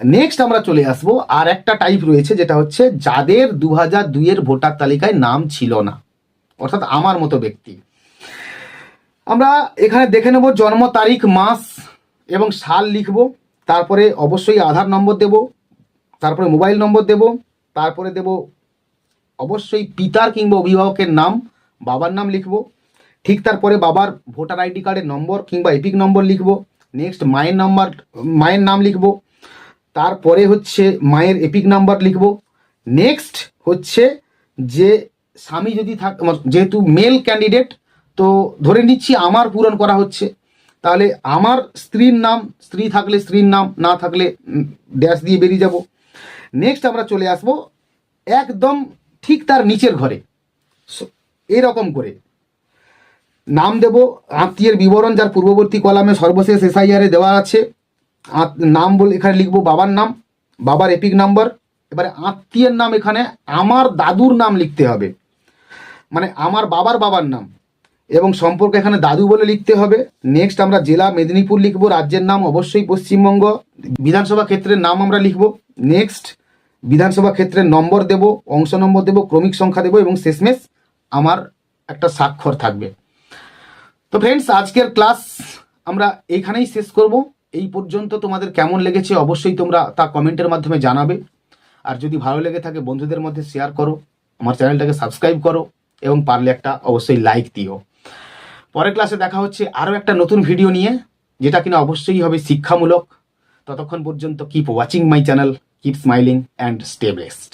Next আমরা চলে আসব, আর একটা টাইপ রয়েছে যেটা হচ্ছে যাদের দু হাজার দুইয়ের ভোটার তালিকায় নাম ছিল না, অর্থাৎ আমার মতো ব্যক্তি। আমরা এখানে দেখে নেব জন্ম তারিখ, মাস এবং সাল লিখব, তারপরে অবশ্যই আধার নম্বর দেব, তারপরে মোবাইল নম্বর দেব, তারপরে দেব অবশ্যই পিতার কিংবা অভিভাবকের নাম, বাবার নাম লিখব, ঠিক তারপরে বাবার ভোটার আইডি কার্ডের নম্বর কিংবা এপিক নম্বর লিখব নেক্সট মায়ের নাম্বার, মায়ের নাম লিখব তারপরে হচ্ছে মায়ের এপিক নাম্বার লিখব। নেক্সট হচ্ছে যে স্বামী যদি থাক যেহেতু মেল ক্যান্ডিডেট তো ধরে নিচ্ছি আমার পূরণ করা হচ্ছে। তাহলে আমার স্ত্রীর নাম, স্ত্রী থাকলে স্ত্রীর নাম, না থাকলে ড্যাশ দিয়ে বেরিয়ে যাব। নেক্সট আমরা চলে আসব একদম ঠিক তার নিচের ঘরে। এরকম করে। নাম দেব, আত্মীয়ের বিবরণ যার পূর্ববর্তী কলামে সর্বশেষ এসআইআরে দেওয়া আছে। নাম বলে এখানে লিখব বাবার নাম, বাবার এপিক নাম্বার, এবারে আত্মীয়ের নাম এখানে, আমার দাদুর নাম লিখতে হবে। মানে আমার বাবার বাবার নাম। এবং সম্পর্ক এখানে দাদু বলে লিখতে হবে। নেক্সট আমরা জেলা মেদিনীপুর লিখব, রাজ্যের নাম অবশ্যই পশ্চিমবঙ্গ। বিধানসভা ক্ষেত্রের নাম আমরা লিখব। নেক্সট বিধানসভা ক্ষেত্রের নম্বর দেব, অংশ নম্বর দেব, ক্রমিক সংখ্যা দেব এবং শেষমেশ আমার একটা স্বাক্ষর থাকবে। তো ফ্রেন্ডস আজকের ক্লাস আমরা এইখানেই শেষ করব। এই পর্যন্ত তোমাদের কেমন লেগেছে অবশ্যই তোমরা তা কমেন্টের মাধ্যমে জানাবে। আর যদি ভালো লেগে থাকে বন্ধুদের মধ্যে শেয়ার করো, আমার চ্যানেলটাকে সাবস্ক্রাইব করো এবং পারলে একটা অবশ্যই লাইক দিও। পরের ক্লাসে দেখা হচ্ছে আরও একটা নতুন ভিডিও নিয়ে, যেটা কিনা অবশ্যই হবে শিক্ষামূলক। ততক্ষণ পর্যন্ত keep watching my channel keep smiling and stay best